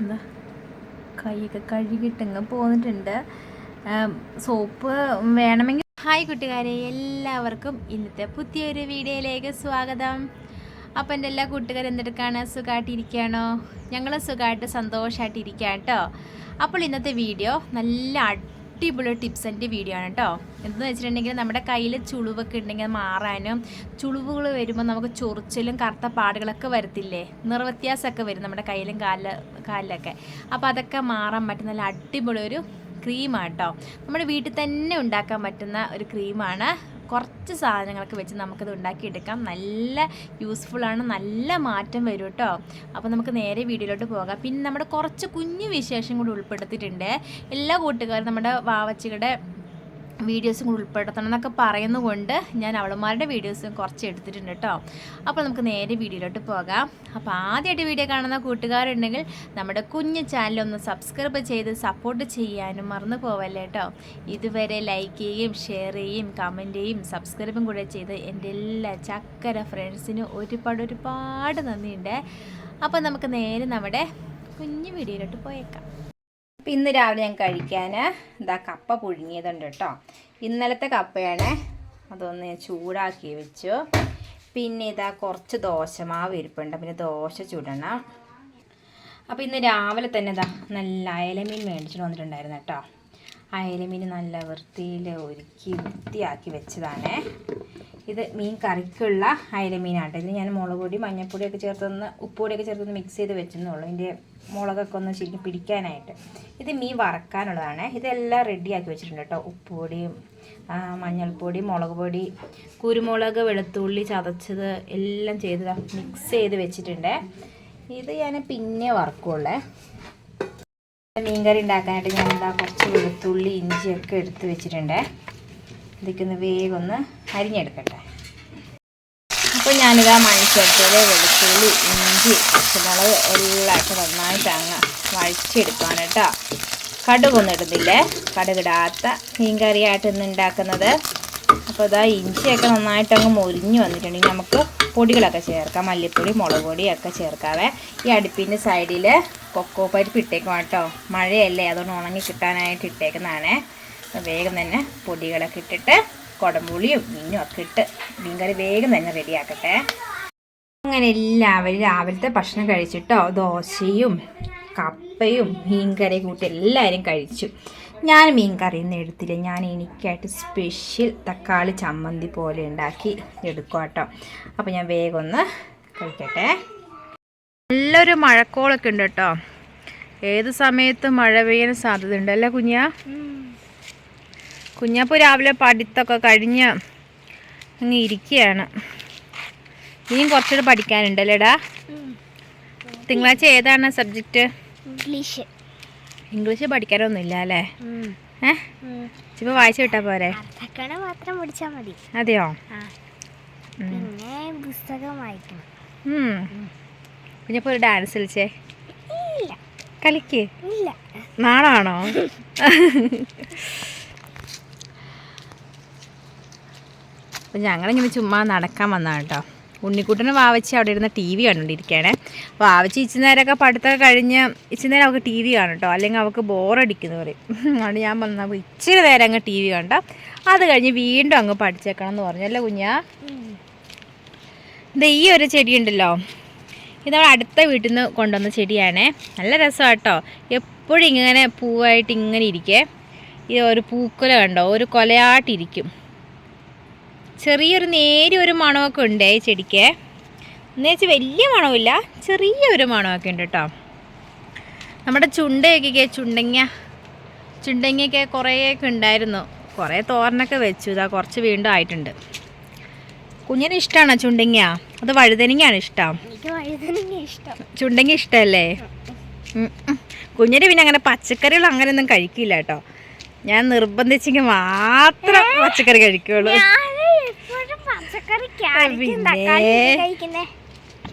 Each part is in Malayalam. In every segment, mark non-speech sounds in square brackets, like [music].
എന്താ കൈയൊക്കെ കഴുകിയിട്ടങ്ങ് പോന്നിട്ടുണ്ട്. സോപ്പ് വേണമെങ്കിൽ ഹായ് കൂട്ടുകാരെ എല്ലാവർക്കും ഇന്നത്തെ പുതിയൊരു വീഡിയോയിലേക്ക് സ്വാഗതം. അപ്പം എന്റെ എല്ലാ കൂട്ടുകാരും എന്തെടുക്കാണ്? സുഖമായിട്ടിരിക്കുകയാണോ ഞങ്ങൾ സുഖമായിട്ട് സന്തോഷമായിട്ടിരിക്കുക കേട്ടോ. അപ്പോൾ ഇന്നത്തെ വീഡിയോ നല്ല അടിപൊളി ടിപ്സിന്റെ വീഡിയോ ആണ് കേട്ടോ എന്തെന്ന് വെച്ചിട്ടുണ്ടെങ്കിൽ നമ്മുടെ കയ്യിൽ ചുളിവൊക്കെ ഉണ്ടെങ്കിൽ മാറാനും ചുളിവുകൾ വരുമ്പോൾ നമുക്ക് ചൊറിച്ചിലും കറുത്ത പാടുകളൊക്കെ വരത്തില്ലേ? നിറവ്യത്യാസമൊക്കെ വരും നമ്മുടെ കയ്യിലും കാലിൽ കാലിലൊക്കെ. അപ്പോൾ അതൊക്കെ മാറാൻ പറ്റുന്ന നല്ല അടിപൊളി ഒരു ക്രീമാണ് കേട്ടോ നമ്മുടെ വീട്ടിൽ തന്നെ ഉണ്ടാക്കാൻ പറ്റുന്ന ഒരു ക്രീമാണ് കുറച്ച് സാധനങ്ങളൊക്കെ വെച്ച് നമുക്കത് ഉണ്ടാക്കിയെടുക്കാം. നല്ല യൂസ്ഫുള്ളാണ് നല്ല മാറ്റം വരും കേട്ടോ. അപ്പോൾ നമുക്ക് നേരെ വീഡിയോയിലോട്ട് പോകാം. പിന്നെ നമ്മുടെ കുറച്ച് കുഞ്ഞു വിശേഷം കൂടി ഉൾപ്പെടുത്തിയിട്ടുണ്ട്. എല്ലാ കൂട്ടുകാരും നമ്മുടെ വാവച്ചിയുടെ വീഡിയോസും കൂടി ഉൾപ്പെടുത്തണം എന്നൊക്കെ പറയുന്നതുകൊണ്ട് ഞാൻ അവളുമാരുടെ വീഡിയോസും കുറച്ച് എടുത്തിട്ടുണ്ട് കേട്ടോ. അപ്പോൾ നമുക്ക് നേരെ വീഡിയോയിലോട്ട് പോകാം. അപ്പോൾ ആദ്യമായിട്ട് വീഡിയോ കാണുന്ന കൂട്ടുകാരുണ്ടെങ്കിൽ നമ്മുടെ കുഞ്ഞു ചാനൽ ഒന്ന് സബ്സ്ക്രൈബ് ചെയ്ത് സപ്പോർട്ട് ചെയ്യാനും മറന്നു പോവല്ലേ കേട്ടോ. ഇതുവരെ ലൈക്ക് ചെയ്യുകയും ഷെയർ ചെയ്യുകയും കമന്റ് ചെയ്യും സബ്സ്ക്രൈബും കൂടെ ചെയ്ത് എന്റെ എല്ലാ ചക്കര ഫ്രണ്ട്സിനും ഒരുപാട് ഒരുപാട് നന്ദിയുണ്ട്. അപ്പോൾ നമുക്ക് നേരെ നമ്മുടെ കുഞ്ഞു വീഡിയോയിലോട്ട് പോയേക്കാം. അപ്പം ഇന്ന് രാവിലെ ഞാൻ കഴിക്കാൻ ഇതാ കപ്പ പുഴുങ്ങിയതുണ്ട് കേട്ടോ. ഇന്നലത്തെ കപ്പയാണ്. അതൊന്ന് ഞാൻ ചൂടാക്കി വെച്ചു. പിന്നെ ഇതാ കുറച്ച് ദോശമാവ് ഇരിപ്പുണ്ട്. പിന്നെ ദോശ ചുടണം. അപ്പോൾ ഇന്ന് രാവിലെ തന്നെ ഇതാ നല്ല അയലമീൻ മേടിച്ചിട്ട് വന്നിട്ടുണ്ടായിരുന്നു കേട്ടോ. അയലമീൻ നല്ല വൃത്തിയിൽ ഒരുക്കി വൃത്തിയാക്കി വെച്ചതാണ്. ഇത് മീൻ കറിക്കുള്ള അയലമീനാട്ടോ ഇത് ഞാൻ മുളക് പൊടി മഞ്ഞൾപ്പൊടിയൊക്കെ ചേർത്തൊന്ന് ഉപ്പുപൊടിയൊക്കെ ചേർത്തൊന്ന് മിക്സ് ചെയ്ത് വെച്ചെന്നുള്ളൂ ഇതിന്റെ മുളകൊക്കെ ഒന്ന് ശരിക്കും പിടിക്കാനായിട്ട്. ഇത് മീൻ വറക്കാനുള്ളതാണ്. ഇതെല്ലാം റെഡിയാക്കി വെച്ചിട്ടുണ്ട് കേട്ടോ. ഉപ്പുപൊടിയും മഞ്ഞൾപ്പൊടി മുളക് പൊടി കുരുമുളക് വെളുത്തുള്ളി ചതച്ചത് എല്ലാം ചെയ്ത് മിക്സ് ചെയ്ത് വെച്ചിട്ടുണ്ട്. ഇത് ഞാൻ പിന്നെ വറക്കുള്ളേ. മീൻകറി ഉണ്ടാക്കാനായിട്ട് ഞാൻ എന്താ കുറച്ച് വെളുത്തുള്ളി ഇഞ്ചിയൊക്കെ എടുത്ത് വെച്ചിട്ടുണ്ട്. ഇതൊക്കെ ഒന്ന് വേഗം ഒന്ന് അരിഞ്ഞെടുക്കട്ടെ. അപ്പോൾ ഞാനിതാ മൺചട്ടിയിൽ വെളുത്തുള്ളി ഇഞ്ചി പച്ചമുളക് എല്ലാം ഇട്ട് നന്നായിട്ട് അങ്ങ് വഴിച്ചെടുക്കുകയാണ് കേട്ടോ കടുകൊന്നും ഇടുന്നില്ലേ? കടുകിടാത്ത മീൻകറിയായിട്ട് ഇന്ന് ഉണ്ടാക്കുന്നത്. അപ്പോൾ ഇതാ ഇഞ്ചിയൊക്കെ നന്നായിട്ട് അങ്ങ് മൊരിഞ്ഞ് വന്നിട്ടുണ്ടെങ്കിൽ നമുക്ക് പൊടികളൊക്കെ ചേർക്കാം. മല്ലിപ്പൊടി മുളക് പൊടിയൊക്കെ ചേർക്കാവേ. ഈ അടുപ്പിന്റെ സൈഡിൽ കൊക്കോ പരിപ്പ് ഇട്ടേക്കും കേട്ടോ മഴയല്ലേ അതുകൊണ്ട് ഉണങ്ങി കിട്ടാനായിട്ട് ഇട്ടേക്കുന്നതാണേ. വേഗം തന്നെ പൊടികളൊക്കെ ഇട്ടിട്ട് കുടംപുളിയും മീനും ഒക്കെ ഇട്ട് മീൻകറി വേഗം തന്നെ റെഡിയാക്കട്ടെ. അങ്ങനെ എല്ലാവരും രാവിലത്തെ ഭക്ഷണം കഴിച്ചിട്ടോ ദോശയും കപ്പയും മീൻകറി കൂട്ടി എല്ലാവരും കഴിച്ചു. ഞാൻ മീൻകറി ഒന്നും എടുത്തില്ല. ഞാൻ എനിക്കായിട്ട് സ്പെഷ്യൽ തക്കാളി ചമ്മന്തി പോലെ ഉണ്ടാക്കി എടുക്കും കേട്ടോ. അപ്പോൾ ഞാൻ വേഗം ഒന്ന് കഴിക്കട്ടെ. നല്ലൊരു മഴക്കോളൊക്കെ ഉണ്ട് കേട്ടോ. ഏത് സമയത്തും മഴ പെയ്യാൻ സാധ്യതയുണ്ട് അല്ലേ കുഞ്ഞാ? കുഞ്ഞാപ്പോൾ രാവിലെ പഠിത്തമൊക്കെ കഴിഞ്ഞ് അങ്ങ് ഇരിക്കുകയാണ്. ഇനിയും കുറച്ചുകൂടെ പഠിക്കാനുണ്ടല്ലേടാ? തിങ്കളാഴ്ച ഏതാണ് സബ്ജക്റ്റ്? ഇംഗ്ലീഷ്. ഇംഗ്ലീഷ് പഠിക്കാനൊന്നുമില്ല അല്ലേ? ഏ? ഇപ്പം വായിച്ചു വിട്ടാ പോരെ? അർത്ഥക്കണ മാത്രം പഠിച്ചാൽ മതി. അതെയോ? പിന്നെ പുസ്തകം വായിക്കണം. ഒരു ഡാൻസ് കളിച്ചേ? കളിക്ക്? ഇല്ല. നാളാണോ? [laughs] അപ്പം ഞങ്ങളിങ്ങനെ ചുമ്മാ നടക്കാൻ വന്നതാണ് കേട്ടോ. ഉണ്ണിക്കുട്ടന് വാവച്ചി അവിടെ ഇരുന്ന് ടി വി കണ്ടുകൊണ്ടിരിക്കുകയാണേ വാവച്ചി ഇച്ചിരി നേരമൊക്കെ പഠിത്തമൊക്കെ കഴിഞ്ഞ് ഇച്ചിരി നേരം അവൾക്ക് ടി വി കാണും കേട്ടോ അല്ലെങ്കിൽ അവൾക്ക് ബോറടിക്കുന്നു പറയും. അതുകൊണ്ട് ഞാൻ പറഞ്ഞു അപ്പോൾ ഇച്ചിരി നേരം അങ്ങ് ടി വി കണ്ട? അത് കഴിഞ്ഞ് വീണ്ടും അങ്ങ് പഠിച്ചേക്കണം എന്ന് പറഞ്ഞു. പറഞ്ഞല്ലേ കുഞ്ഞാ? ഇത് ഈ ഒരു ചെടിയുണ്ടല്ലോ ഇത് നമ്മൾ അടുത്ത വീട്ടിൽ നിന്ന് കൊണ്ടുവന്ന ചെടിയാണേ. നല്ല രസമാണ് കേട്ടോ. എപ്പോഴും ഇങ്ങനെ പൂവായിട്ട് ഇങ്ങനെ ഇരിക്കേ. ഇത് ഒരു പൂക്കുല കണ്ടോ? ഒരു കൊലയായിട്ടിരിക്കും. ചെറിയൊരു നേരിയ ഒരു മണമൊക്കെ ഉണ്ട് ഈ ചെടിക്ക്. എന്ന് വെച്ചാൽ വലിയ മണമില്ല ചെറിയൊരു മണമൊക്കെ ഉണ്ട് കേട്ടോ നമ്മുടെ ചുണ്ടയൊക്കെ ചുണ്ടങ്ങ ചുണ്ടങ്ങയൊക്കെ കുറേയൊക്കെ ഉണ്ടായിരുന്നു. കുറേ തോരനൊക്കെ വെച്ചു ഇതാ കുറച്ച് വീണ്ടും ആയിട്ടുണ്ട്. കുഞ്ഞിന് ഇഷ്ടമാണോ ചുണ്ടങ്ങ? അത് വഴുതനങ്ങയാണ് ഇഷ്ടം? ചുണ്ടങ്ങ ഇഷ്ടമല്ലേ. കുഞ്ഞിന് പിന്നെ അങ്ങനെ പച്ചക്കറികൾ അങ്ങനെയൊന്നും കഴിക്കില്ല കേട്ടോ ഞാൻ നിർബന്ധിച്ചെങ്കിൽ മാത്രം പച്ചക്കറി കഴിക്കുള്ളൂ ഞാൻ എപ്പോഴും പച്ചക്കറി ക്യാരറ്റും പിന്നെ.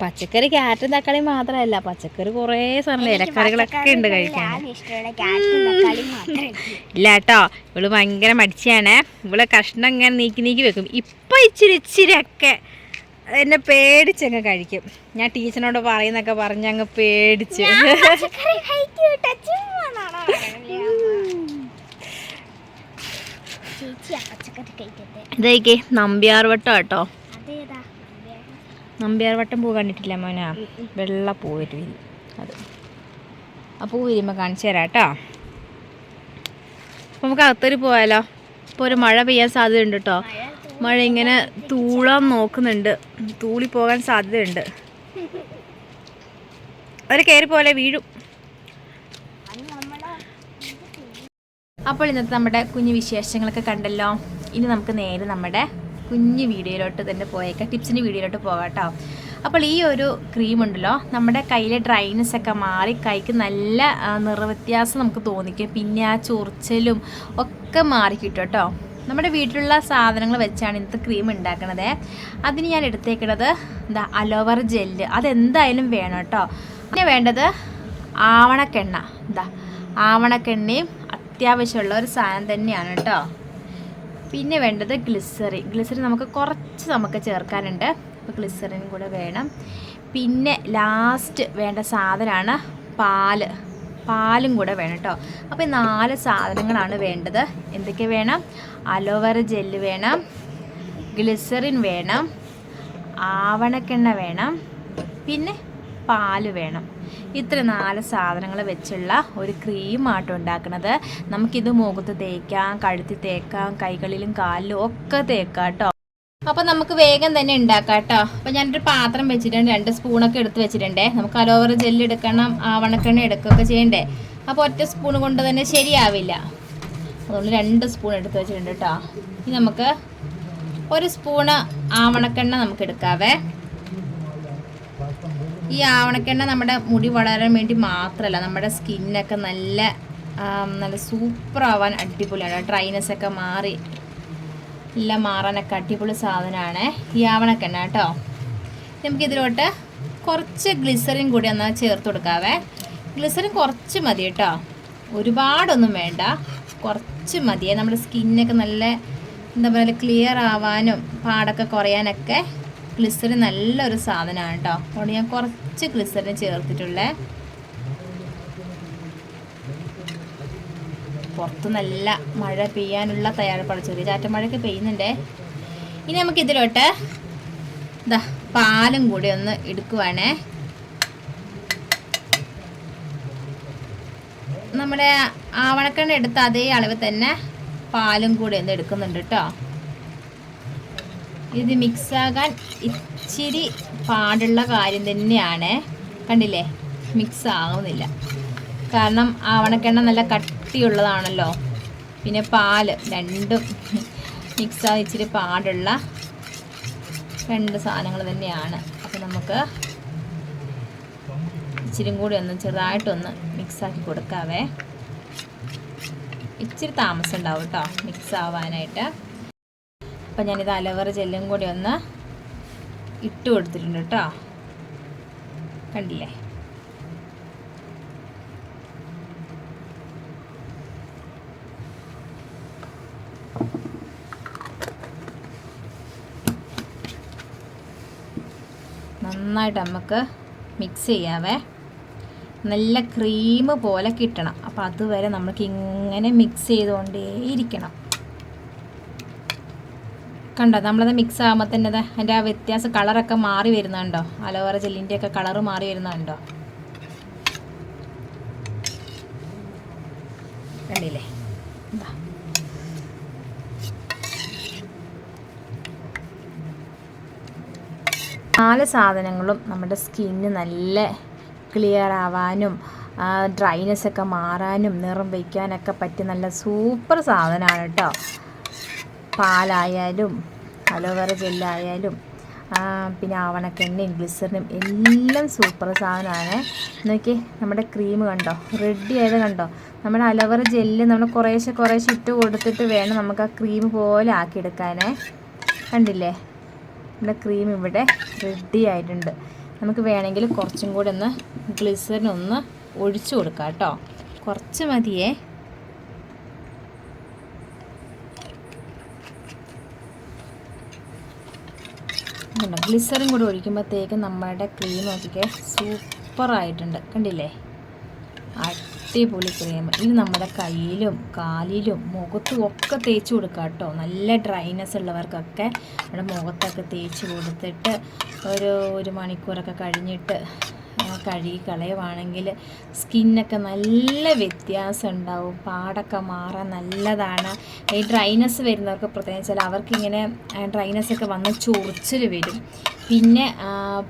പച്ചക്കറി ക്യാരറ്റും തക്കാളി മാത്രമല്ല പച്ചക്കറി കുറേ സാധനം ഇലക്കറികളൊക്കെ ഉണ്ട് കഴിക്കാൻ. ഇല്ല കേട്ടോ ഇവൾ ഭയങ്കര മടിച്ചാണ്. ഇവൾ കഷ്ണം ഇങ്ങനെ നീക്കി നീക്കി വെക്കും. ഇപ്പം ഇച്ചിരി ഇച്ചിരി ഒക്കെ എന്നെ പേടിച്ചങ്ങ് കഴിക്കും. ഞാൻ ടീച്ചറിനോട് പറയുന്നൊക്കെ പറഞ്ഞ് അങ്ങ് പേടിച്ച്. പച്ചക്കറി കഴിക്കൂട്ടോ ചുമ്മാതാണോ ചേച്ചിയാ പച്ചക്കറി നമ്പ്യാർ വട്ടം കേട്ടോ അതേതാ? നമ്പ്യാർ വട്ടം പൂ കണ്ടിട്ടില്ല മോനാ? വെള്ള പൂ വരും അത്. ആ പൂ വരുമ്പോൾ കാണിച്ചു തരാം കേട്ടോ. അപ്പോൾ നമുക്ക് അകത്തൊരു പോയാലോ? ഇപ്പോൾ ഒരു മഴ പെയ്യാൻ സാധ്യതയുണ്ട് കേട്ടോ. മഴ ഇങ്ങനെ തൂളാൻ നോക്കുന്നുണ്ട്. തൂളി പോകാൻ സാധ്യതയുണ്ട്. അവർ കയറി പോലെ വീഴും അത് നമ്മളെ അപ്പോൾ ഇന്നത്തെ നമ്മുടെ കുഞ്ഞു വിശേഷങ്ങളൊക്കെ കണ്ടല്ലോ. ഇനി നമുക്ക് നേരെ നമ്മുടെ കുഞ്ഞു വീഡിയോയിലോട്ട് തന്നെ പോയേക്കാം. ടിപ്സിന്റെ വീഡിയോയിലോട്ട് പോകാം കേട്ടോ അപ്പോൾ ഈ ഒരു ക്രീം ഉണ്ടല്ലോ നമ്മുടെ കയ്യിലെ ഡ്രൈനസ് ഒക്കെ മാറി കൈക്ക് നല്ല നിറവ്യത്യാസം നമുക്ക് തോന്നിക്കും. പിന്നെ ആ ചൊറിച്ചലും ഒക്കെ മാറി കിട്ടും കേട്ടോ. നമ്മുടെ വീട്ടിലുള്ള സാധനങ്ങൾ വെച്ചാണ് ഇന്നത്തെ ക്രീം ഉണ്ടാക്കണത്. അതിന് ഞാൻ എടുത്തേക്കണത് എന്താ അലോവർ ജെല്ല് അതെന്തായാലും വേണം കേട്ടോ. പിന്നെ വേണ്ടത് ആവണക്കെണ്ണ. എന്താ ആവണക്കെണ്ണയും അത്യാവശ്യമുള്ള ഒരു സാധനം തന്നെയാണ് കേട്ടോ. പിന്നെ വേണ്ടത് ഗ്ലിസറിൻ ഗ്ലിസറിൻ നമുക്ക് കുറച്ച് നമുക്ക് ചേർക്കാനുണ്ട്. അപ്പോൾ ഗ്ലിസറിൻ കൂടെ വേണം. പിന്നെ ലാസ്റ്റ് വേണ്ട സാധനമാണ് പാൽ. പാലും കൂടെ വേണം കേട്ടോ. അപ്പോൾ നാല് സാധനങ്ങളാണ് വേണ്ടത്. എന്തൊക്കെ വേണം? അലോവേറ ജെല്ല് വേണം. ഗ്ലിസറിൻ വേണം. ആവണക്കെണ്ണ വേണം. പിന്നെ പാൽ വേണം. ഇത്ര നാല് സാധനങ്ങൾ വെച്ചുള്ള ഒരു ക്രീമാട്ടോ ഉണ്ടാക്കുന്നത് നമുക്കിത് മുഖത്ത് തേക്കാം കഴുത്തിൽ തേക്കാം കൈകളിലും കാലിലും ഒക്കെ തേക്കാം കേട്ടോ അപ്പോൾ നമുക്ക് വേഗം തന്നെ ഉണ്ടാക്കാം കേട്ടോ അപ്പോൾ ഞാനൊരു പാത്രം വെച്ചിട്ടുണ്ട് രണ്ട് സ്പൂണൊക്കെ എടുത്ത് വെച്ചിട്ടുണ്ടേ. നമുക്ക് അലോവറ ജെല്ല് എടുക്കണം ആവണക്കെണ്ണ എടുക്കുകയൊക്കെ ചെയ്യണ്ടേ. അപ്പോൾ ഒറ്റ സ്പൂൺ കൊണ്ട് തന്നെ ശരിയാവില്ല. അതുകൊണ്ട് രണ്ട് സ്പൂൺ എടുത്ത് വെച്ചിട്ടുണ്ട് കേട്ടോ ഇനി നമുക്ക് ഒരു സ്പൂണ് ആവണക്കെണ്ണ നമുക്ക് എടുക്കാവേ. ഈ ആവണക്കെണ്ണ നമ്മുടെ മുടി വളരാൻ വേണ്ടി മാത്രമല്ല നമ്മുടെ സ്കിന്നൊക്കെ നല്ല നല്ല സൂപ്പർ ആവാൻ അടിപൊളിയാണ്. ഡ്രൈനസ് ഒക്കെ മാറി എല്ലാം മാറാനൊക്കെ അടിപൊളി സാധനമാണ് ഈ ആവണക്കെണ്ണ കേട്ടോ. നമുക്കിതിലോട്ട് കുറച്ച് ഗ്ലിസറിൻ കൂടി ഒന്ന് ചേർത്ത് കൊടുക്കാവേ. ഗ്ലിസറിൻ കുറച്ച് മതി കേട്ടോ. ഒരുപാടൊന്നും വേണ്ട. കുറച്ച് മതിയേ. നമ്മുടെ സ്കിന്നൊക്കെ നല്ല എന്താ പറയുക ക്ലിയർ ആവാനും പാടൊക്കെ കുറയാനൊക്കെ ഗ്ലിസറിൻ നല്ലൊരു സാധനമാണ് കേട്ടോ അതുകൊണ്ട് ഞാൻ കുറച്ച് ഗ്ലിസറിൻ ചേർത്തിട്ടുള്ളേ. പുറത്ത് നല്ല മഴ പെയ്യാനുള്ള തയ്യാറെടുപ്പാണ്. ചെറിയ ചാറ്റ മഴയൊക്കെ പെയ്യുന്നുണ്ടേ. ഇനി നമുക്ക് ഇതിലോട്ട് ഇതാ പാലും കൂടി ഒന്ന് എടുക്കുവാണേ. നമ്മുടെ ആവണക്കെണ്ണ എടുത്ത അതേ അളവ് തന്നെ പാലും കൂടി ഒന്ന് എടുക്കുന്നുണ്ട് കേട്ടോ ഇത് മിക്സ് ആകാൻ ഇച്ചിരി പാടുള്ള കാര്യം തന്നെയാണ്. കണ്ടില്ലേ? മിക്സ് ആവുന്നില്ല. കാരണം ആവണക്കെണ്ണ നല്ല കട്ടിയുള്ളതാണല്ലോ. പിന്നെ പാൽ രണ്ടും മിക്സ് ആ ഇച്ചിരി പാടുള്ള രണ്ട് സാധനങ്ങൾ തന്നെയാണ്. അപ്പോൾ നമുക്ക് ഇച്ചിരി കൂടി ഒന്ന് ചെറുതായിട്ടൊന്ന് മിക്സാക്കി കൊടുക്കാവേ. ഇച്ചിരി താമസം ഉണ്ടാവും കേട്ടോ മിക്സ് ആവാനായിട്ട്. അപ്പം ഞാനിത് അലവറ ജെല്ലും കൂടി ഒന്ന് ഇട്ട് കൊടുത്തിട്ടുണ്ട് കേട്ടോ. കണ്ടില്ലേ? നന്നായിട്ട് നമുക്ക് മിക്സ് ചെയ്യാവേ. നല്ല ക്രീം പോലെ കിട്ടണം. അപ്പോൾ അതുവരെ നമുക്ക് ഇങ്ങനെ മിക്സ് ചെയ്തുകൊണ്ടേയിരിക്കണം. കണ്ടോ? നമ്മളത് മിക്സ് ആകുമ്പോൾ തന്നെ അതിന്റെ ആ വ്യത്യാസം കളറൊക്കെ മാറി വരുന്നുണ്ടോ? അലോവേറ ജെല്ലിന്റെ ഒക്കെ കളറ് മാറി വരുന്നുണ്ടോ? കണ്ടില്ലേ. നാല് സാധനങ്ങളും നമ്മുടെ സ്കിന്ന് നല്ല ക്ലിയർ ആവാനും ഡ്രൈനെസ് ഒക്കെ മാറാനും നിറം വയ്ക്കാനൊക്കെ പറ്റിയ നല്ല സൂപ്പർ സാധനമാണ് കേട്ടോ. പാലായാലും അലോവേറ ജെല്ലായാലും പിന്നെ ആവണക്കെണ്ണയും ഗ്ലിസറിനും എല്ലാം സൂപ്പർ സാധനമാണ്. നോക്കി നമ്മുടെ ക്രീം കണ്ടോ? റെഡി ആയത് കണ്ടോ? നമ്മുടെ അലോവേറ ജെല്ല് നമ്മൾ കുറേശ്ശെ കുറേശ്ശെ ഇട്ട് കൊടുത്തിട്ട് വേണം നമുക്ക് ആ ക്രീം പോലെ ആക്കിയെടുക്കാനേ. കണ്ടില്ലേ? നമ്മുടെ ക്രീം ഇവിടെ റെഡി ആയിട്ടുണ്ട്. നമുക്ക് വേണമെങ്കിൽ കുറച്ചും കൂടി ഒന്ന് ഗ്ലിസറിനൊന്ന് ഒഴിച്ചു കൊടുക്കാം കേട്ടോ. കുറച്ച് മതിയേ. ഇതുണ്ട് ഗ്ലിസറും കൂടി ഒഴിക്കുമ്പോഴത്തേക്കും നമ്മുടെ ക്രീം നോക്കിക്കേ സൂപ്പറായിട്ടുണ്ട് കണ്ടില്ലേ? അടിപൊളി ക്രീം ഇത് നമ്മുടെ കയ്യിലും കാലിലും മുഖത്തും ഒക്കെ തേച്ച് കൊടുക്കുക കേട്ടോ. നല്ല ഡ്രൈനെസ് ഉള്ളവർക്കൊക്കെ നമ്മുടെ മുഖത്തൊക്കെ തേച്ച് കൊടുത്തിട്ട് ഒരു ഒരു മണിക്കൂറൊക്കെ കഴിഞ്ഞിട്ട് കഴുകി കളയുവാണെങ്കിൽ സ്കിന്നൊക്കെ നല്ല വ്യത്യാസം ഉണ്ടാവും പാടൊക്കെ മാറാൻ നല്ലതാണ്. ഈ ഡ്രൈനസ് വരുന്നവർക്ക് പ്രത്യേകം വെച്ചാൽ അവർക്കിങ്ങനെ ഡ്രൈനസ് ഒക്കെ വന്ന് ചൊറിച്ചിൽ വരും. പിന്നെ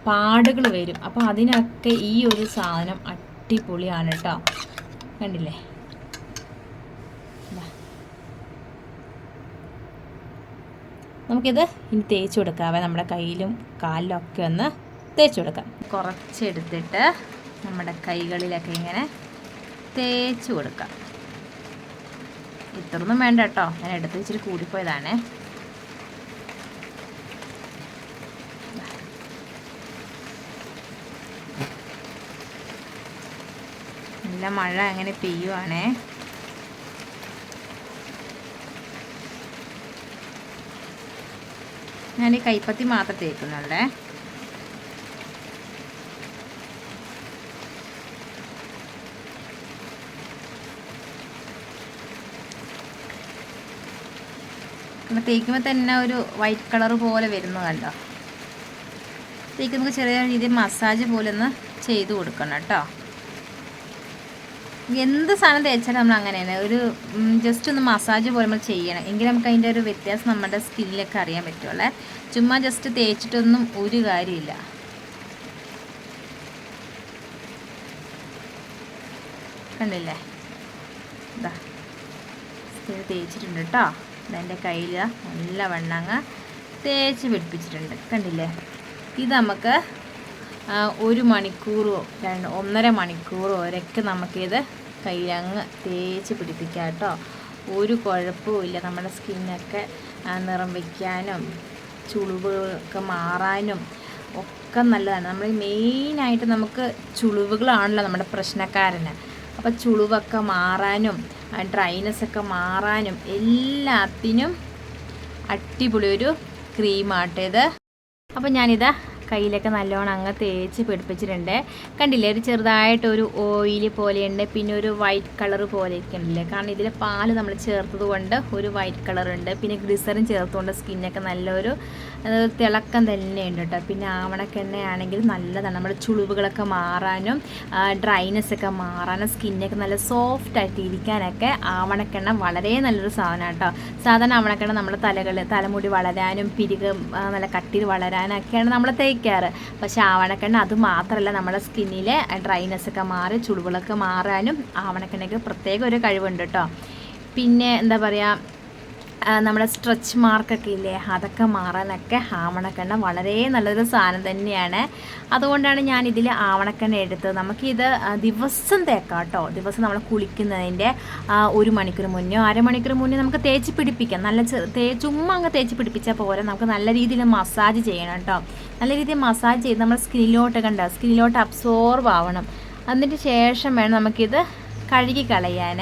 പാടുകൾ വരും. അപ്പോൾ അതിനൊക്കെ ഈ ഒരു സാധനം അടിപൊളിയാണ് കേട്ടോ കണ്ടില്ലേ. നമുക്കിത് ഇനി തേച്ച് കൊടുക്കാവേ നമ്മുടെ കയ്യിലും കാലിലും ഒക്കെ ഒന്ന് തേച്ച് കൊടുക്കാം. കുറച്ചെടുത്തിട്ട് നമ്മുടെ കൈകളിലൊക്കെ ഇങ്ങനെ തേച്ച് കൊടുക്കാം. ഇത്രയൊന്നും വേണ്ട കേട്ടോ. ഞാൻ എടുത്ത് ഇച്ചിരി കൂടിപ്പോയതാണേ. നല്ല മഴ അങ്ങനെ പെയ്യുവാണേ. ഞാൻ ഈ കൈപ്പത്തി മാത്രം തേക്കുന്നുള്ളേ നമ്മൾ തേക്കുമ്പോൾ തന്നെ ഒരു വൈറ്റ് കളർ പോലെ വരുന്നു കണ്ടോ? നമുക്ക് ചെറിയ രീതിയിൽ മസാജ് പോലെ ഒന്ന് ചെയ്ത് കൊടുക്കണം കേട്ടോ. എന്ത് സാധനം തേച്ചാലും നമ്മൾ അങ്ങനെയാണ് ഒരു ജസ്റ്റ് ഒന്ന് മസാജ് പോലെ നമ്മൾ ചെയ്യണം. എങ്കിൽ നമുക്ക് അതിന്റെ ഒരു വ്യത്യാസം നമ്മുടെ സ്കിന്നിലൊക്കെ അറിയാൻ പറ്റുള്ളേ ചുമ്മാ ജസ്റ്റ് തേച്ചിട്ടൊന്നും ഒരു കാര്യമില്ല. കണ്ടില്ലേ? തേച്ചിട്ടുണ്ട് കേട്ടോ. ഇതെന്റെ കയ്യിൽ നല്ല വണ്ണങ്ങ തേച്ച് പിടിപ്പിച്ചിട്ടുണ്ട്. കണ്ടില്ലേ? ഇത് നമുക്ക് ഒരു മണിക്കൂറോ രണ്ട് ഒന്നര മണിക്കൂറോ ഒരൊക്കെ നമുക്കിത് കയ്യിലങ്ങ് തേച്ച് പിടിപ്പിക്കാം കേട്ടോ. ഒരു കുഴപ്പവുമില്ല നമ്മുടെ സ്കിന്നൊക്കെ നിറം വയ്ക്കാനും ചുളിവുകളൊക്കെ മാറാനും ഒക്കെ നല്ലതാണ്. നമ്മൾ മെയിനായിട്ട് നമുക്ക് ചുളിവുകളാണല്ലോ നമ്മുടെ പ്രശ്നക്കാരന്. അപ്പോൾ ചുളിവൊക്കെ മാറാനും ഡ്രൈനെസ് ഒക്കെ മാറാനും എല്ലാത്തിനും അടിപൊളി ഒരു ക്രീമാട്ടേത് അപ്പോൾ ഞാനിതാ കയ്യിലൊക്കെ നല്ലോണം അങ്ങ് തേച്ച് പിടിപ്പിച്ചിട്ടുണ്ട്. കണ്ടില്ലേ ഒരു ചെറുതായിട്ട് ഒരു ഓയിൽ പോലെയുണ്ട് പിന്നെ ഒരു വൈറ്റ് കളർ പോലെയൊക്കെ ഉണ്ടല്ലേ? കാരണം ഇതിൽ പാൽ നമ്മൾ ചേർത്തത് കൊണ്ട് ഒരു വൈറ്റ് കളറുണ്ട് പിന്നെ ഗ്ലിസറിൻ ചേർത്തുകൊണ്ട് സ്കിന്നൊക്കെ നല്ലൊരു അത് തിളക്കം തന്നെയുണ്ട് കേട്ടോ. പിന്നെ ആവണക്കെണ്ണ ആണെങ്കിൽ നല്ലതാണ്. നമ്മുടെ ചുളിവുകളൊക്കെ മാറാനും ഡ്രൈനെസ് ഒക്കെ മാറാനും സ്കിന്നൊക്കെ നല്ല സോഫ്റ്റ് ആയിട്ട് ഇരിക്കാനൊക്കെ ആവണക്കെണ്ണ വളരെ നല്ലൊരു സാധനമാണ് കേട്ടോ. സാധാരണ ആവണക്കെണ്ണ നമ്മുടെ തലകൾ തലമുടി വളരാനും പിരികം നല്ല കട്ടിയിൽ വളരാനൊക്കെയാണ് നമ്മൾ തേക്കാറ്. പക്ഷെ ആവണക്കെണ്ണ അത് മാത്രമല്ല നമ്മുടെ സ്കിന്നിലെ ഡ്രൈനെസ് ഒക്കെ മാറി ചുളിവുകളൊക്കെ മാറാനും ആവണക്കെണ്ണയ്ക്ക് പ്രത്യേക ഒരു കഴിവുണ്ട് കേട്ടോ. പിന്നെ എന്താ പറയുക നമ്മുടെ സ്ട്രെച്ച് മാർക്കൊക്കെ ഇല്ലേ? അതൊക്കെ മാറാനൊക്കെ ആവണക്കെണ്ണ വളരെ നല്ലൊരു സാധനം തന്നെയാണ്. അതുകൊണ്ടാണ് ഞാൻ ഇതിൽ ആവണക്കെണ്ണ എടുത്തത്. നമുക്കിത് ദിവസം തേക്കാം കേട്ടോ ദിവസം നമ്മൾ കുളിക്കുന്നതിന്റെ ഒരു മണിക്കൂർ മുന്നേ അരമണിക്കൂർ മുന്നേ നമുക്ക് തേച്ച് പിടിപ്പിക്കാം. നല്ല തേ ചുമ്മാ അങ്ങ് തേച്ച് പിടിപ്പിച്ചാൽ പോരെ. നമുക്ക് നല്ല രീതിയിൽ മസാജ് ചെയ്യണം കേട്ടോ നല്ല രീതിയിൽ മസാജ് ചെയ്ത് നമ്മൾ സ്കിന്നിലോട്ട് കണ്ടോ? സ്കിന്നിലോട്ട് അബ്സോർബ് ആവണം. അതിന് ശേഷം വേണം നമുക്കിത് കഴുകി കളയാൻ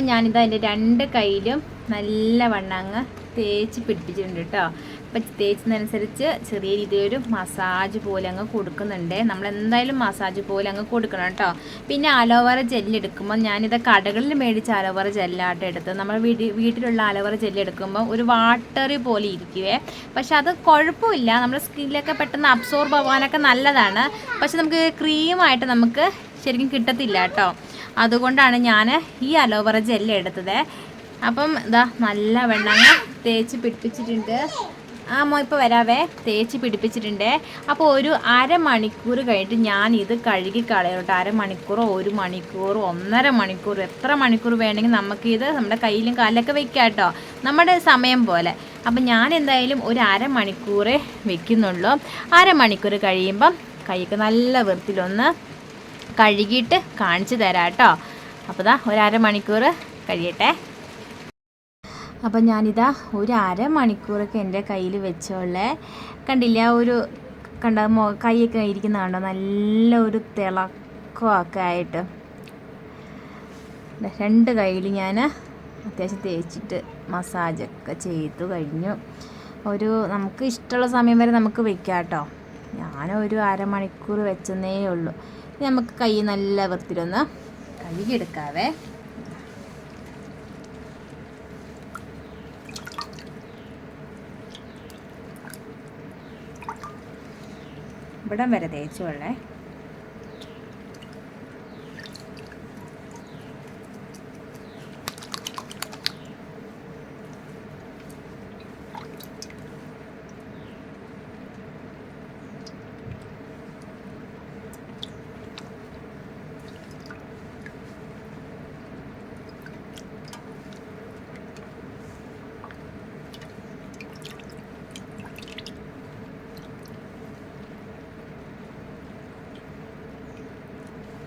അപ്പോൾ ഞാനിത് അതിന്റെ രണ്ട് കയ്യിലും നല്ല വണ്ണങ്ങ് തേച്ച് പിടിപ്പിച്ചിട്ടുണ്ട് കേട്ടോ. അപ്പം തേച്ചതനുസരിച്ച് ചെറിയ രീതിയിലൊരു മസാജ് പോലെ അങ്ങ് കൊടുക്കുന്നുണ്ട്. നമ്മൾ എന്തായാലും മസാജ് പോലെ അങ്ങ് കൊടുക്കണം കേട്ടോ. പിന്നെ അലോവേറ ജെല്ല് എടുക്കുമ്പോൾ ഞാനിത് കടകളിൽ മേടിച്ച അലോവേറ ജെല്ലാട്ടോ എടുത്ത് നമ്മൾ വീട്ടിൽ വീട്ടിലുള്ള അലോവേറ ജെല്ല് എടുക്കുമ്പോൾ ഒരു വാട്ടറി പോലെ ഇരിക്കുവേ. പക്ഷെ അത് കുഴപ്പമില്ല. നമ്മുടെ സ്കിന്നിലൊക്കെ പെട്ടെന്ന് അബ്സോർബ് ആവാനൊക്കെ നല്ലതാണ്. പക്ഷെ നമുക്ക് ക്രീമായിട്ട് നമുക്ക് ശരിക്കും കിട്ടത്തില്ല കേട്ടോ. അതുകൊണ്ടാണ് ഞാൻ ഈ അലോവറ ജെല്ല് എടുത്തത്. അപ്പം ഇതാ നല്ല വെണ്ണങ്ങ തേച്ച് പിടിപ്പിച്ചിട്ടുണ്ട്. ആ മോ ഇപ്പോൾ വരാവേ. തേച്ച് പിടിപ്പിച്ചിട്ടുണ്ട്. അപ്പോൾ ഒരു അരമണിക്കൂർ കഴിഞ്ഞിട്ട് ഞാൻ ഇത് കഴുകി കളയോട്ടെ അരമണിക്കൂറോ ഒരു മണിക്കൂറോ ഒന്നര മണിക്കൂർ എത്ര മണിക്കൂർ വേണമെങ്കിൽ നമുക്കിത് നമ്മുടെ കയ്യിലും കാലിലൊക്കെ വെക്കാം കേട്ടോ. നമ്മുടെ സമയം പോലെ. അപ്പം ഞാൻ എന്തായാലും ഒരു അരമണിക്കൂറേ വെക്കുന്നുള്ളൂ. അരമണിക്കൂർ കഴിയുമ്പം കൈക്ക് നല്ല വൃത്തിയിലൊന്ന് കഴുകിയിട്ട് കാണിച്ചു തരാം കേട്ടോ. അപ്പോൾ ദാ ഒരു അരമണിക്കൂർ കഴിയട്ടെ. അപ്പം ഞാനിതാ ഒരു അരമണിക്കൂറൊക്കെ എന്റെ കയ്യിൽ വെച്ചോളേ. കണ്ടില്ല ഒരു കണ്ട കൈയൊക്കെ ഇരിക്കുന്ന കണ്ടോ? നല്ല ഒരു തിളക്കമൊക്കെ ആയിട്ട്. രണ്ട് കയ്യിൽ ഞാൻ അത്യാവശ്യം തേച്ചിട്ട് മസാജൊക്കെ ചെയ്തു കഴിഞ്ഞു. ഒരു നമുക്ക് ഇഷ്ടമുള്ള സമയം വരെ നമുക്ക് വെക്കാം കേട്ടോ. ഞാനൊരു അരമണിക്കൂർ വെച്ചെന്നേ ഉള്ളൂ. നമുക്ക് കൈ നല്ല വൃത്തിയിലൊന്ന് കഴുകിയെടുക്കാവേ. ഇവിടം വരെ തേച്ചു കൊള്ളേ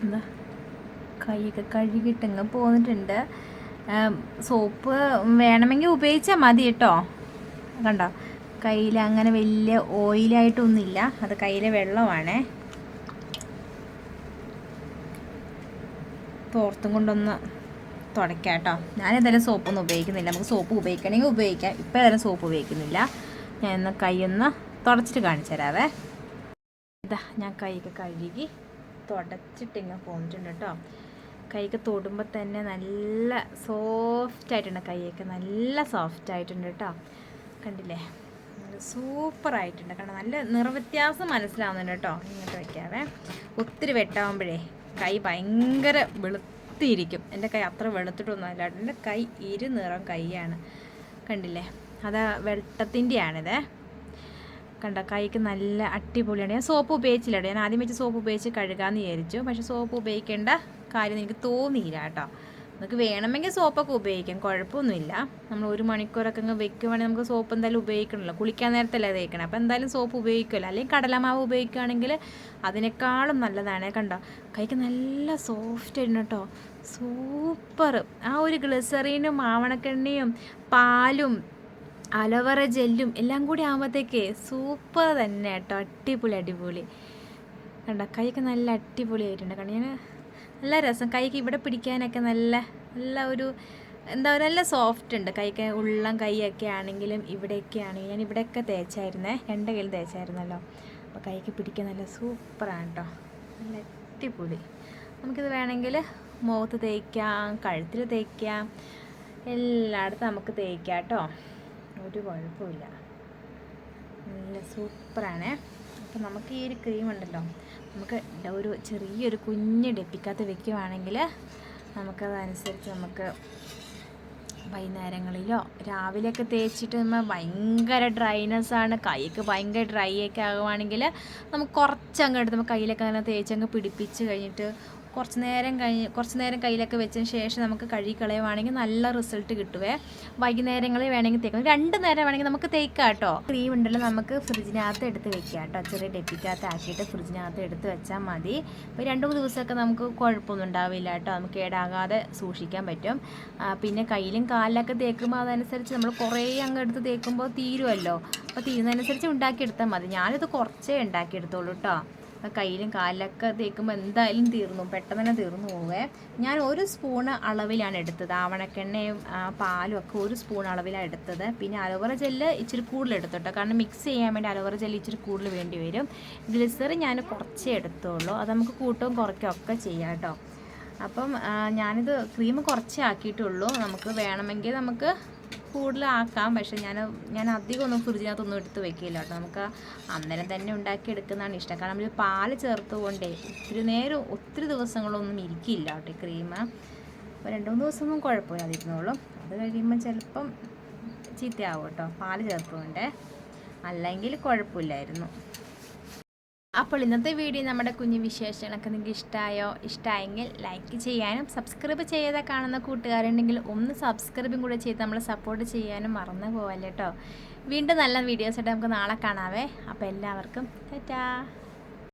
എന്താ കൈയൊക്കെ കഴുകിയിട്ടങ്ങ് പോന്നിട്ടുണ്ട്. സോപ്പ് വേണമെങ്കിൽ ഉപയോഗിച്ചാൽ മതി കേട്ടോ. കണ്ടോ? കയ്യിൽ അങ്ങനെ വലിയ ഓയിലായിട്ടൊന്നുമില്ല. അത് കയ്യിലെ വെള്ളമാണേ. തോർത്തും കൊണ്ടൊന്ന് തുടയ്ക്കാം കേട്ടോ. ഞാനെന്തായാലും സോപ്പൊന്നും ഉപയോഗിക്കുന്നില്ല. നമുക്ക് സോപ്പ് ഉപയോഗിക്കണമെങ്കിൽ ഉപയോഗിക്കാം. ഇപ്പം ഏതായാലും സോപ്പ് ഉപയോഗിക്കുന്നില്ല. ഞാൻ ഒന്ന് കൈ ഒന്ന് തുടച്ചിട്ട് കാണിച്ചു തരാവേ. ഇതാ ഞാൻ കൈയൊക്കെ കഴുകി തുടച്ചിട്ട് ഇങ്ങനെ പോന്നിട്ടുണ്ട് കേട്ടോ. കൈക്ക് തൊടുമ്പോൾ തന്നെ നല്ല സോഫ്റ്റ് ആയിട്ടുണ്ട് കൈയൊക്കെ. നല്ല സോഫ്റ്റ് ആയിട്ടുണ്ട് കേട്ടോ കണ്ടില്ലേ? സൂപ്പർ ആയിട്ടുണ്ട്. കാരണം നല്ല നിറവ്യത്യാസം മനസ്സിലാവുന്നുണ്ട് കേട്ടോ ഇങ്ങോട്ട് വയ്ക്കാവേ ഒത്തിരി വെട്ടാവുമ്പോഴേ കൈ ഭയങ്കര വെളുത്തിരിക്കും. എന്റെ കൈ അത്ര വെളുത്തിട്ടൊന്നും അല്ല എന്റെ കൈ ഇരു നിറം കൈയാണ്. കണ്ടില്ലേ? അത് വെട്ടത്തിന്റെയാണിത്. കണ്ട? കൈക്ക് നല്ല അടിപൊളിയാണ്. ഞാൻ സോപ്പ് ഉപയോഗിച്ചില്ല. ഞാൻ ആദ്യം വെച്ച് സോപ്പ് ഉപയോഗിച്ച് കഴുകാമെന്ന് വിചാരിച്ചു. പക്ഷേ സോപ്പ് ഉപയോഗിക്കേണ്ട കാര്യം എനിക്ക് തോന്നിയില്ല കേട്ടോ. നമുക്ക് വേണമെങ്കിൽ സോപ്പൊക്കെ ഉപയോഗിക്കാം കുഴപ്പമൊന്നുമില്ല. നമ്മൾ ഒരു മണിക്കൂറൊക്കെ അങ്ങ് വെക്കുവാണെങ്കിൽ നമുക്ക് സോപ്പ് എന്തായാലും ഉപയോഗിക്കണമല്ലോ. കുളിക്കാൻ നേരത്തല്ലേ തേക്കണം അപ്പോൾ എന്തായാലും സോപ്പ് ഉപയോഗിക്കുമല്ലോ. അല്ലെങ്കിൽ കടലമാവ് ഉപയോഗിക്കുകയാണെങ്കിൽ അതിനേക്കാളും നല്ലതാണ്. കണ്ടോ? കൈക്ക് നല്ല സോഫ്റ്റ് ആയിരുന്നു കേട്ടോ. സൂപ്പർ ആ ഒരു ഗ്ലിസറീനും ആവണക്കെണ്ണയും പാലും അലവറ ജെല്ലും എല്ലാം കൂടി ആകുമ്പോഴത്തേക്ക് സൂപ്പർ തന്നെ കേട്ടോ. അടിപൊളി അടിപൊളി. കണ്ട? കൈക്ക് നല്ല അടിപൊളി ആയിട്ടുണ്ട് കാരണം ഞാൻ നല്ല രസം. കൈക്ക് ഇവിടെ പിടിക്കാനൊക്കെ നല്ല നല്ല ഒരു എന്താ പറയുക നല്ല സോഫ്റ്റ് ഉണ്ട്. കൈക്ക് ഉള്ളം കൈയൊക്കെ ആണെങ്കിലും ഇവിടെയൊക്കെ ആണെങ്കിലും ഞാൻ ഇവിടെയൊക്കെ തേച്ചായിരുന്നേ. രണ്ട് കയ്യിൽ തേച്ചായിരുന്നല്ലോ. അപ്പോൾ കൈക്ക് പിടിക്കാൻ നല്ല സൂപ്പറാണ് കേട്ടോ നല്ല അടിപൊളി. നമുക്കിത് വേണമെങ്കിൽ മുഖത്ത് തേക്കാം കഴുത്തിൽ തേക്കാം എല്ലായിടത്തും നമുക്ക് തേക്കാം കേട്ടോ ഒരു കുഴപ്പമില്ല നല്ല സൂപ്പറാണ് അപ്പം നമുക്ക് ഈ ഒരു ക്രീം ഉണ്ടല്ലോ. നമുക്ക് ഒരു ചെറിയൊരു കുഞ്ഞ് ഡെപ്പിക്കകത്ത് വെക്കുവാണെങ്കിൽ നമുക്കതനുസരിച്ച് നമുക്ക് വൈകുന്നേരങ്ങളിലോ രാവിലെയൊക്കെ തേച്ചിട്ട് നമ്മൾ ഭയങ്കര ഡ്രൈനെസ് ആണ്. കൈയൊക്കെ ഭയങ്കര ഡ്രൈ ഒക്കെ ആകുവാണെങ്കിൽ നമുക്ക് കുറച്ചങ്ങ് എടുത്ത് നമ്മൾ കയ്യിലൊക്കെ അങ്ങനെ തേച്ചങ്ങ് പിടിപ്പിച്ച് കഴിഞ്ഞിട്ട് കുറച്ച് നേരം കഴിഞ്ഞ് കുറച്ച് നേരം കയ്യിലൊക്കെ വെച്ചതിന് ശേഷം നമുക്ക് കഴുകി കളയുവാണെങ്കിൽ നല്ല റിസൾട്ട് കിട്ടുവേ. വൈകുന്നേരങ്ങളിൽ വേണമെങ്കിൽ തേക്കാം. രണ്ട് നേരം വേണമെങ്കിൽ നമുക്ക് തേക്കാം കേട്ടോ. ക്രീം ഉണ്ടല്ലോ നമുക്ക് ഫ്രിഡ്ജിനകത്ത് എടുത്ത് വെക്കാം കേട്ടോ. ചെറിയ ഡെപ്പിക്കകത്ത് ആക്കിയിട്ട് ഫ്രിഡ്ജിനകത്ത് എടുത്ത് വെച്ചാൽ മതി. അപ്പോൾ രണ്ട് മൂന്ന് ദിവസമൊക്കെ നമുക്ക് കുഴപ്പമൊന്നും ഉണ്ടാവില്ല കേട്ടോ. നമുക്ക് കേടാകാതെ സൂക്ഷിക്കാൻ പറ്റും. പിന്നെ കയ്യിലും കാലിലൊക്കെ തേക്കുമ്പോൾ അതനുസരിച്ച് നമ്മൾ കുറേ അങ്ങ് എടുത്ത് തേക്കുമ്പോൾ തീരുമല്ലോ അപ്പോൾ തീരുന്നതനുസരിച്ച് ഉണ്ടാക്കിയെടുത്താൽ മതി. ഞാനിത് കുറച്ചേ ഉണ്ടാക്കിയെടുത്തോളൂ കേട്ടോ. കയ്യിലും കാലിലൊക്കെ തേക്കുമ്പോൾ എന്തായാലും തീർന്നു പെട്ടെന്ന് തന്നെ തീർന്നു പോവേ. ഞാൻ ഒരു സ്പൂണ് അളവിലാണ് എടുത്തത്. ആവണക്കെണ്ണയും പാലും ഒക്കെ ഒരു സ്പൂൺ അളവിലാണ് എടുത്തത്. പിന്നെ അലോവറ ജെല്ല് ഇച്ചിരി കൂടുതൽ എടുത്തു കേട്ടോ. കാരണം മിക്സ് ചെയ്യാൻ വേണ്ടി അലോവറ ജെല്ല് ഇച്ചിരി കൂടുതൽ വേണ്ടി വരും. ഗ്ലിസറി ഞാൻ കുറച്ചേ എടുത്തുള്ളൂ. അത് നമുക്ക് കൂട്ടവും കുറയ്ക്കുകയും ഒക്കെ ചെയ്യാം കേട്ടോ. അപ്പം ഞാനിത് ക്രീം കുറച്ചേ ആക്കിയിട്ടുള്ളൂ. നമുക്ക് വേണമെങ്കിൽ നമുക്ക് കൂടുതലാക്കാം. പക്ഷെ ഞാൻ ഞാൻ അധികം ഒന്നും ഫ്രിഡ്ജിനകത്തൊന്നും എടുത്ത് വെക്കില്ല കേട്ടോ. നമുക്ക് അന്നേരം തന്നെ ഉണ്ടാക്കി എടുക്കുന്നതാണ് ഇഷ്ടം. കാരണം നമ്മൾ പാൽ ചേർത്തുകൊണ്ടേ ഒത്തിരി നേരം ഒത്തിരി ദിവസങ്ങളൊന്നും ഇരിക്കില്ല കേട്ടോ ക്രീം. അപ്പോൾ രണ്ട് മൂന്ന് ദിവസമൊന്നും കുഴപ്പമില്ല അതിരുന്നോളും അത് കഴിയുമ്പോൾ ചിലപ്പം ചീത്തയാവും കേട്ടോ. പാൽ ചേർത്തുകൊണ്ടേ. അല്ലെങ്കിൽ കുഴപ്പമില്ലായിരുന്നു. അപ്പോൾ ഇന്നത്തെ വീഡിയോ നമ്മുടെ കുഞ്ഞു വിശേഷങ്ങളൊക്കെ നിങ്ങൾക്ക് ഇഷ്ടമായോ ഇഷ്ടമായെങ്കിൽ ലൈക്ക് ചെയ്യാനും സബ്സ്ക്രൈബ് ചെയ്യാതെ കാണുന്ന കൂട്ടുകാരുണ്ടെങ്കിൽ ഒന്ന് സബ്സ്ക്രൈബും കൂടെ ചെയ്ത് നമ്മളെ സപ്പോർട്ട് ചെയ്യാനും മറന്നു പോവല്ലേ കേട്ടോ വീണ്ടും നല്ല വീഡിയോസായിട്ട് നമുക്ക് നാളെ കാണാവേ. അപ്പോൾ എല്ലാവർക്കും ടാറ്റാ.